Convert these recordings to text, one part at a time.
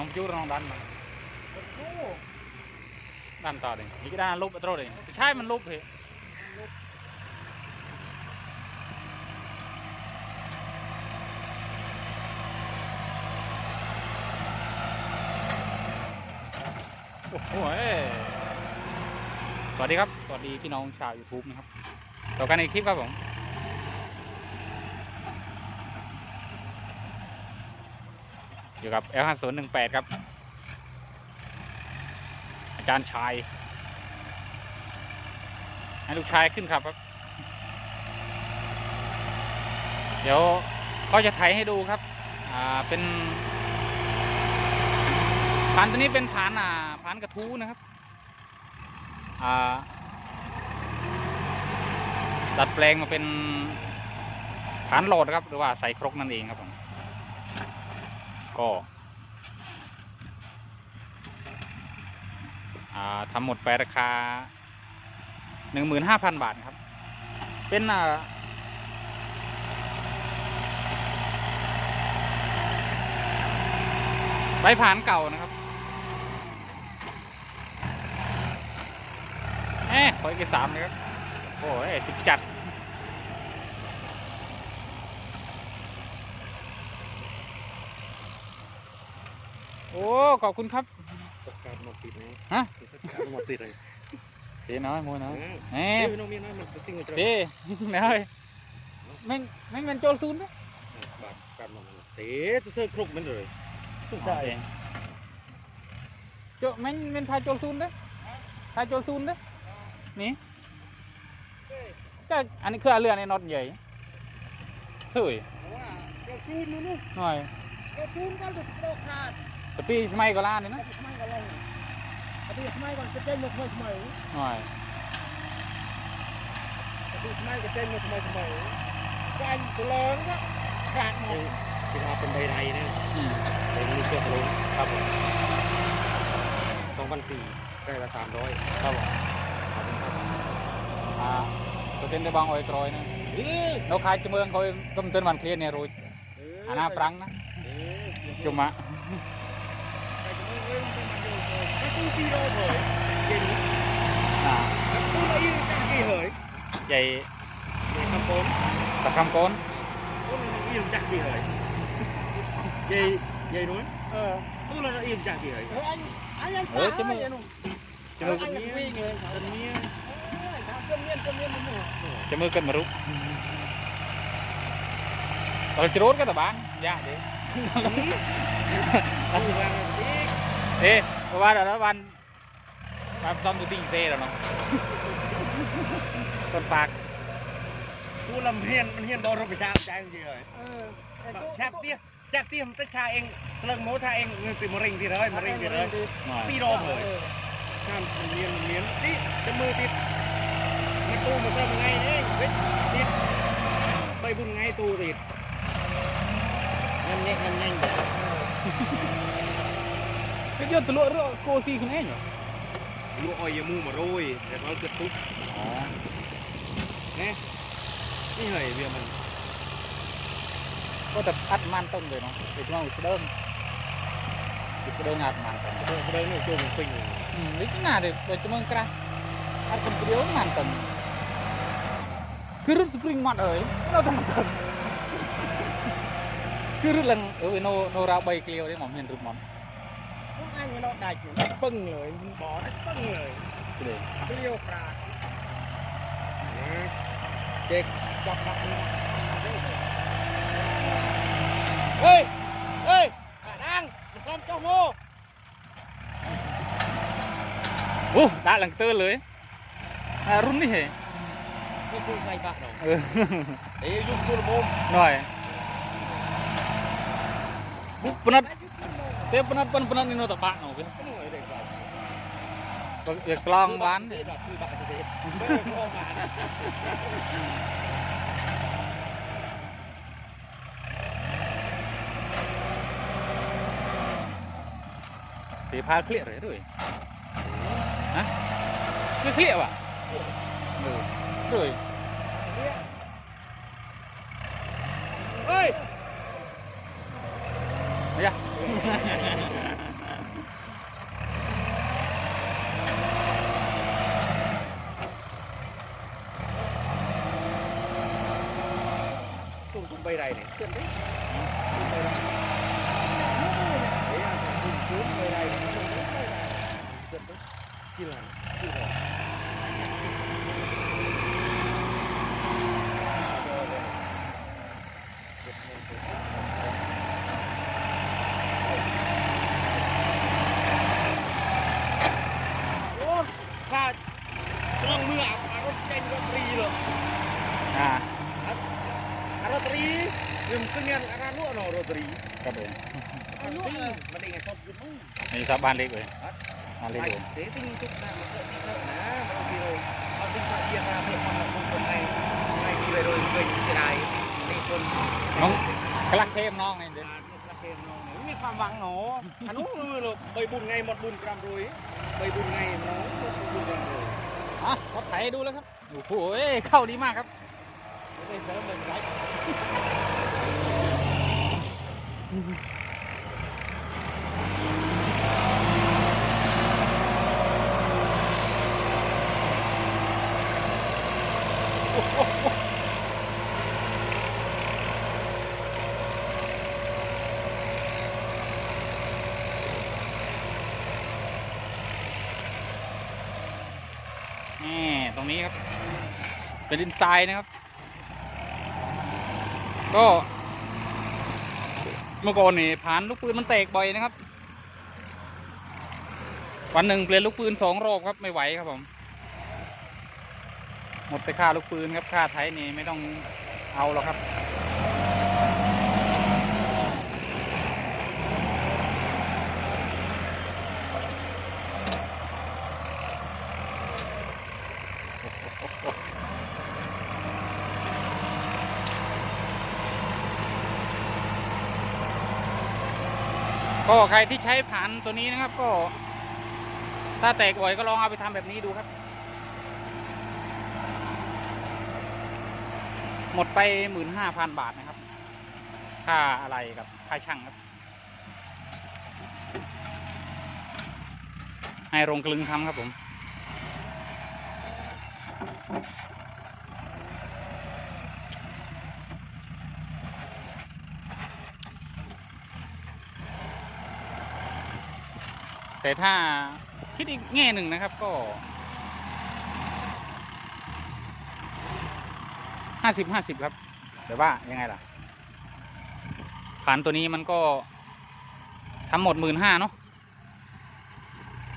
น้องจูน้องดันมาดันต่อเลยนี่ก็ด้านลบอัตโตเลยใช่มันลบเหรอโอ้โหเอ้ยสวัสดีครับ สวัสดีพี่น้องชาว YouTube นะครับต่อกันในคลิปครับผม อยู่กับ L 5 0 1 8 ครับ อาจารย์ชาย ให้ลูกชายขึ้นครับครับ เดี๋ยวเขาจะไถให้ดูครับ อ่า เป็นผานตัวนี้เป็นผานอ่าผานกระทู้นะครับ อ่า ดัดแปลงมาเป็นผานโหลดครับ หรือว่าใส่ครกนั่นเองครับผม ก็ทำหมดไปราคาหนึ่งหมื่นห้าพันบาทครับ เป็นใบผ่านเก่านะครับเอ๊ะขออีกสามเลยครับ โอ้ยสิบจัด โอ้ ขอบคุณครับตกการมาติดนะฮะการมาติดเลยเจ๊น้อยมัวน้อยเออเอ๊เอ้ะยน้องมีน้อยมันติ้งกันเจ๊น้อยแม่งแม่งเป็นโจรซูนด้วยบาดการมาเตะเธอครุกมันเลยสุดใจโจแม่งเป็นทายโจรซูนด้วยทายโจรซูนด้วยนี่จะอันนี้คือเรือในน็อตใหญ่เฮ้ยว่าเจ้าซูนนู่นนู่นหน่อยเจ้าซูนก็จะโตขาดแต่ปีสมัยก็ล่าเนี่ยนะทำไมก็ลงแต่ที่ทำไมก่อนจะเจ๊งมาท ำไมทำไม หน่อย แต่ที่ทำไมก็เจ๊งมาทำไมทำไมการตัวเลิงก็ขาดหมดที่ว่าเป็นใบไรเนี่ย อืม เป็นลูกเจ้าลง ครับผม สองพันสี่ได้ละสามร้อย ครับผม ขอบคุณครับ อ่าตัวเต้นได้บางอ้อยกรอยนะ เออ นกขายจมืองเขาก็มันเต้นวันเ Vậy đúng. อ่า Các tu là yên cả kỳ hởi. ใหญ่ Để thăm bốn. ตะคำโกน Tu là nó yên cả kỳ hởi. Vậy vậy đúng. เออ Tu là nó yên cả kỳ hởi. anh anh anh Ủa, ta chứ mà- vậy luôn จมือ anh là quy người Tân mía. thằng cơm miên cơm miên mình จมือกันมารุกต อนจะรถก็ตะบานยากดิ Tu là nó đi. เอ๊ะเพราะว่าเดี๋ยววันวันซ่อมตัวติ้งเซ่แล้วเนาะต้นฝาก Tu làm hiền, mình hiền đâu rồi phải chạm trái gì hởi. Chạm tia. Chạm tia mình tất cha anh. Lần mố tha anh người từ mà rình thì rồi, mà rình thì rồi. หน่อย Ti đô hởi. Tham mình miên mình miên. Đi, cái mưa tít. Mình tu mà tao mà ngay đấy. Biết. Tít. Bay bùn ngay tu tít. Nhanh nhanh nhanh nhanh. គេយកទៅលក់រកគោស៊ីខ្លួនឯងហ៎លក់ឲ្យយមូ100តែគាត់គិតទុកអូណែនេះហើយវាមិនគាត់តែអត់ម៉ានតុនទេនោះវាខ្មៅស្ដើងវាស្ដើងអត់ម៉ានតុនស្ដើងនេះចូលមកពេញនេះណាទេបើជំងឺក្រាស់អត់កំព្រាវម៉ានតុនគឺរត់ស្ព្រីងម៉ាត់អើយនៅតែម៉ានតុនគឺរត់ឡើងអឺវាណូណូរ៉ា3គ្លាវទេមកមានរត់ម៉ាត់ องมันต้นคือรถลังเออโนโนราใบเกลียวได้หมอมเห็นรูปมัน cũng anh nó đạch nó bưng rồi bỏ nó bưng rồi คือเลย liêu phà nè chết chọc mặt ê ê khả năng เตอร์เลยอ่ารุ่นนี้เหรอ cái cô này bạc đâu เออ để giúp cô là mồm หน่อยบุ๊บปนัดปนัดปนัดนี่โนตะบะเนาะคือ cái người để vào อย่ากลองบ้านตีพาเคลียร์เลยด้วยฮะไม่เคลียร์ว่ะเออด้วย Chỉ là- chỉ là- Rồi, rồi. Giật lên rồi. โอ้ข้าตรงมือ อะอารถเจนรถตรีเลยอ่าอารถตรียืมขึ้นเงินอาราลุ่นรถตรีครับผมอาลุ่นมันเองไงชอบยืมมั้งนี่ครับบ้านเล็กเลยบ้านเล็กไปเลยเดี๋ยวติ้งทุกนามันก็ติ้งเท่านะมันก็มีเลยเอาติ้งมาเอียงมาเพื่อความมั่นคงคนไทยไทยมีไปโดยเป็นจะได้ในคนน้องกลักเข้มน้องนี่เด็ดไม่มีความหวังหนออันนู้นมือหรอกใบบุญไงหมดบุญกรรมรวยใบบุญไงหน้องหมดบุญกรรมรวยอะเขาไถดูแล้วครับ โอ้โหเข้าดีมากครับไม่ได้เสริมเลยไร นี่ตรงนี้ครับ เป็นดินทรายนะครับ ก็เมื่อก่อนนี่ผ่านลูกปืนมันแตกบ่อยนะครับ วันหนึ่งเปลี่ยนลูกปืนสองรอบครับไม่ไหวครับผม หมดแต่ค่าลูกปืนครับค่าไทยนี่ไม่ต้องเอาหรอกครับ ก็ใครที่ใช้ผ่านตัวนี้นะครับ ก็ ถ้าแตกบ่อยก็ลองเอาไปทำแบบนี้ดูครับ มดไปหมื่นห้าพันบาทนะครับ ค่าอะไรกับค่าช่างครับ ให้โรงกลึงทำครับผม แต่ถ้าคิดอีกแง่หนึ่งนะครับก็ ห้าสิบห้าสิบครับ แต่ว่ายังไงล่ะผ่านตัวนี้มันก็ทำหมดหมื่นห้าเนาะ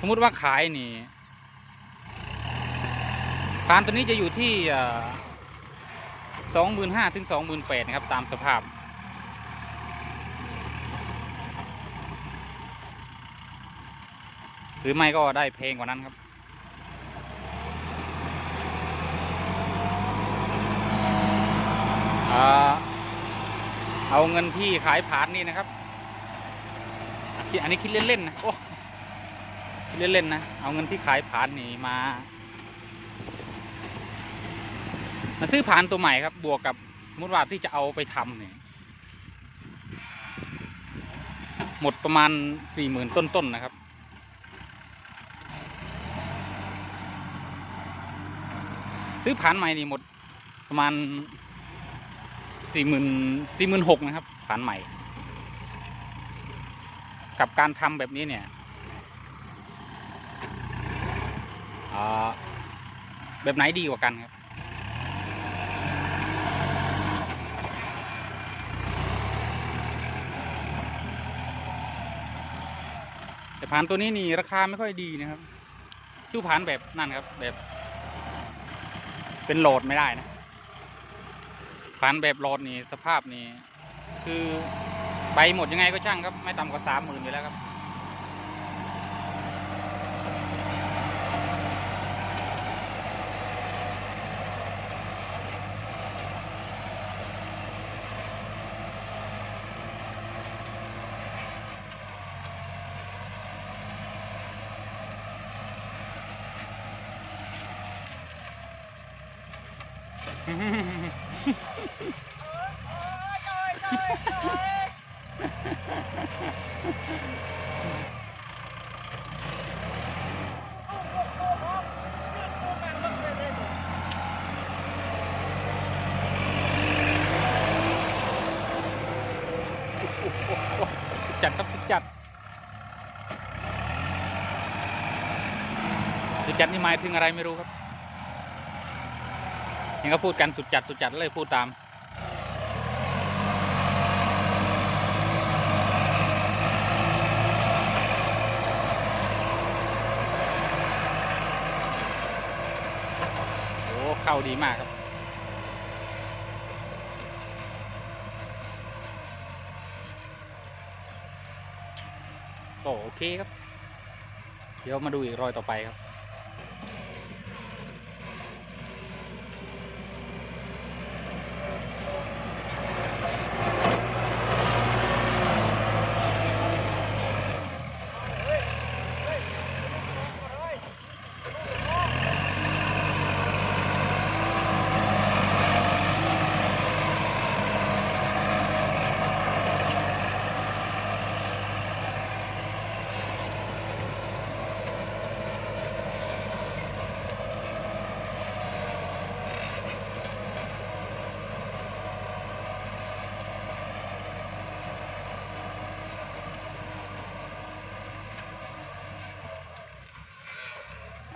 สมมุติว่าขายนี่ผ่านตัวนี้จะอยู่ที่สองหมื่นห้าถึงสองหมื่นแปดนะครับ ตามสภาพ หรือไม่ก็ได้เพลงกว่านั้นครับ อ่า เอาเงินที่ขายผ่านนี่นะครับ อันนี้คิดเล่นๆนะโอ้คิดเล่นๆนะ เอาเงินที่ขายผ่านนี่มา มาซื้อผ่านตัวใหม่ครับ บวกกับมมติว่าที่จะเอาไปทำเนี่ยหมดประมาณสี่หมื่นต้นๆนะครับ ซื้อผ่านใหม่นี่หมดประมาณ สี่หมื่นสี่หมื่นหกนะครับผ่านใหม่ กับการทำแบบนี้เนี่ยแบบไหนดีกว่ากันครับ แต่ผ่านตัวนี้นี่ราคาไม่ค่อยดีนะครับ สู้ผ่านแบบนั่นครับ แบบ เป็นโหลดไม่ได้นะ ฟันแบบโหลดนี่สภาพนี่คือใบหมดยังไงก็ช่างครับ ไม่ต่ำกว่าสามหมื่นอยู่แล้วครับ เโอ้โอ้สุด จัดครับจัดจัดนี่หมายถึงอะไรไม่รู้ครับ เห็นเขาพูดกันสุดจัดสุดจัดเลยพูดตาม โอ้เข้าดีมากครับก็โอเคครับ เดี๋ยวมาดูอีกรอยต่อไปครับ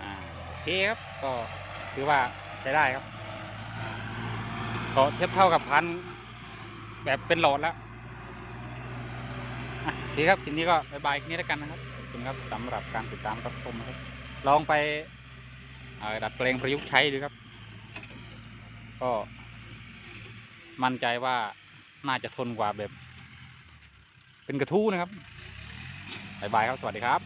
อ่าโอ เคครับ ก็ถือว่าใช้ได้ครับ ก็เทียบเท่ากับพันแบบเป็นโหลดแล้วอะโอเคครับทีนี้ก็บายบายแค่นี้แล้วกันนะครับขอบคุณครับสำหรับการติดตามรับชมนะครับ ลองไปดัดแปลงประยุกต์ใช้ดูครับ ก็มั่นใจว่าน่าจะทนกว่าแบบ เป็นกระทู้นะครับบายบายครับ สวัสดีครับ